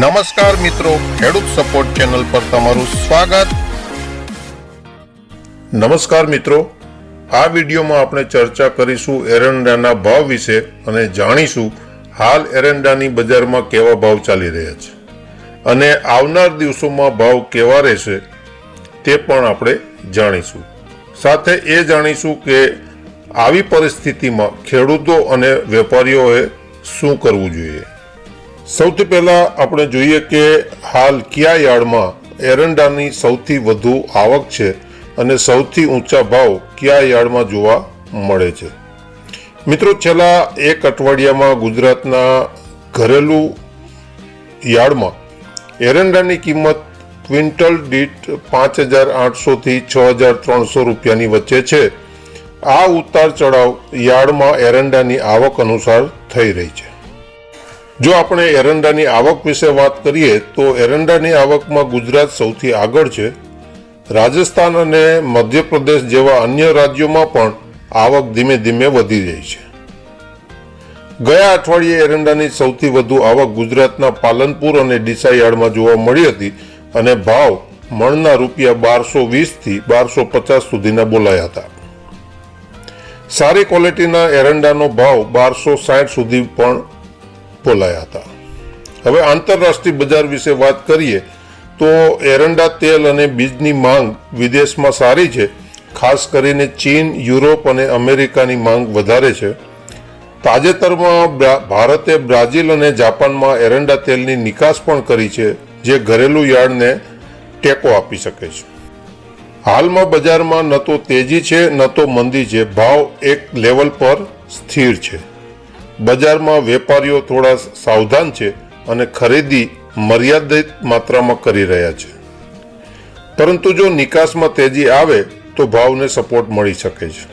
નમસ્કાર મિત્રો, ખેડૂત સપોર્ટ ચેનલ પર તમારું સ્વાગત. નમસ્કાર મિત્રો, આ વિડીયોમાં આપણે ચર્ચા કરીશું એરંડાના ભાવ વિશે અને જાણીશું હાલ એરંડાની બજારમાં કેવા ભાવ ચાલી રહ્યા છે. અને આવનાર દિવસોમાં ભાવ કેવા રહેશે તે પણ આપણે જાણીશું. સાથે એ જાણીશું કે આવી પરિસ્થિતિમાં ખેડૂતો અને વેપારીઓએ શું કરવું જોઈએ. સૌથી પહેલા આપણે જોઈએ કે હાલ કયા યાર્ડમાં એરંડાની સૌથી વધુ આવક છે અને સૌથી ઊંચા ભાવ કયા યાર્ડમાં જોવા મળે છે. મિત્રો, છેલ્લા એક અઠવાડિયામાં ગુજરાતના ઘરેલું યાર્ડમાં એરંડાની કિંમત ક્વિન્ટલ દીઠ પાંચ હજાર આઠસોથી છ હજાર ત્રણસો રૂપિયાની વચ્ચે છે. આ ઉતાર ચઢાવ યાર્ડમાં એરંડાની આવક અનુસાર થઈ રહી છે. જો આપણે એરંડાની આવક વિશે વાત કરીએ, તો એરંડાની આવકમાં ગુજરાત સૌથી આગળ છે. રાજસ્થાન અને મધ્યપ્રદેશ જેવા અન્ય રાજ્યોમાં પણ આવક ધીમે ધીમે વધી રહી છે. ગયા અઠવાડિયે એરંડાની સૌથી વધુ આવક ગુજરાતના પાલનપુર અને ડીસા યાર્ડમાં જોવા મળી હતી અને ભાવ મણના રૂપિયા બારસો વીસથી બારસો પચાસ સુધીના બોલાયા હતા. સારી ક્વોલિટીના એરંડાનો ભાવ બારસો સાઠ સુધી પણ બોલાયા હતા. હવે આંતરરાષ્ટ્રીય બજાર વિશે વાત કરીએ તો એરંડા તેલ અને બીજની માંગ વિદેશમાં સારી છે, ખાસ કરીને ચીન, યુરોપ અને અમેરિકાની માંગ વધારે છે. તાજેતરમાં ભારતે બ્રાઝિલ અને જાપાનમાં એરંડા તેલની નિકાસ પણ કરી છે, જે ઘરેલું યાર્ડને ટેકો આપી શકે છે. હાલમાં બજારમાં ન તો તેજી છે, ન તો મંદી છે. ભાવ એક લેવલ પર સ્થિર છે. બજારમાં વેપારીઓ થોડા સાવધાન છે અને ખરીદી મર્યાદિત માત્રામાં કરી રહ્યા છે. પરંતુ જો નિકાસમાં તેજી આવે, તો ભાવને સપોર્ટ મળી શકે છે.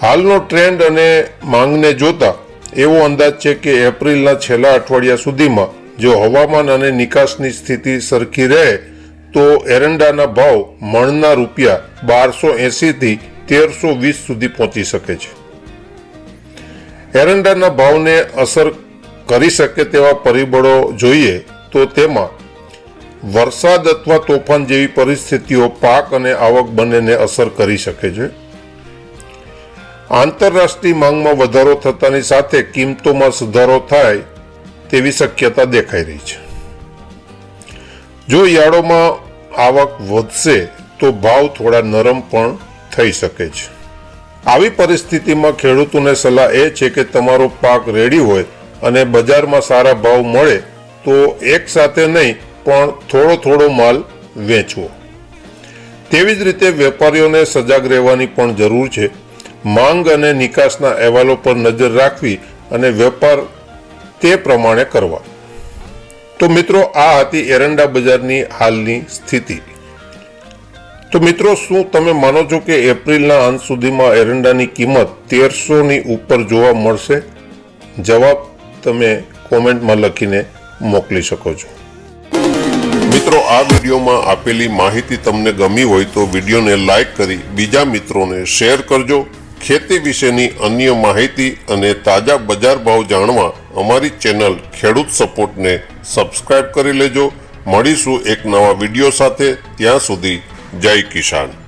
હાલનો ટ્રેન્ડ અને માંગને જોતા, એવો અંદાજ છે કે એપ્રિલના છેલ્લા અઠવાડિયા સુધીમાં, જો હવામાન અને નિકાસની સ્થિતિ સરખી રહે, તો એરંડાના ભાવ મણના રૂપિયા બારસો એંસીથી તેરસો વીસ સુધી પહોંચી શકે છે. એરંડાના ભાવને અસર કરી શકે તેવા પરિબળો જોઈએ તો તેમાં વરસાદ અથવા તોફાન જેવી પરિસ્થિતિઓ, પાક અને આવક બંનેને અસર કરી શકે છે. આંતરરાષ્ટ્રીય માંગમાં વધારો થતાની સાથે કિંમતોમાં સુધારો થાય તેવી શક્યતા દેખાઈ રહી છે. જો યાર્ડોમાં આવક વધશે તો ભાવ થોડા નરમ પણ થઈ શકે છે. આવી પરિસ્થિતિમાં ખેડૂતોને સલાહ એ છે કે તમારો પાક રેડી હોય અને બજારમાં સારા ભાવ મળે તો એક સાથે નહીં, પણ થોડો થોડો માલ વેચવો. તેવી જ રીતે વેપારીઓને સજાગ રહેવાની પણ જરૂર છે. માંગ અને નિકાસના અહેવાલો પર નજર રાખવી અને વેપાર તે પ્રમાણે કરવા. તો મિત્રો, આ હતી એરંડા બજારની હાલની સ્થિતિ. તો મિત્રો, શું તમે માનો છો કે એપ્રિલના અંત સુધીમાં એરંડાની કિંમત તેરસોની ઉપર જોવા મળશે? જવાબ તમે કોમેન્ટમાં લખીને મોકલી શકો છો. મિત્રો, આ વિડીયોમાં આપેલી માહિતી તમને ગમી હોય તો વિડીયોને લાઈક કરી બીજા મિત્રોને શેર કરજો. ખેતી વિશેની અન્ય માહિતી અને તાજા બજાર ભાવ જાણવા અમારી ચેનલ ખેડૂત સપોર્ટને સબસ્ક્રાઇબ કરી લેજો. મળીશું એક નવા વીડિયો સાથે. ત્યાં સુધી જય કિસાન.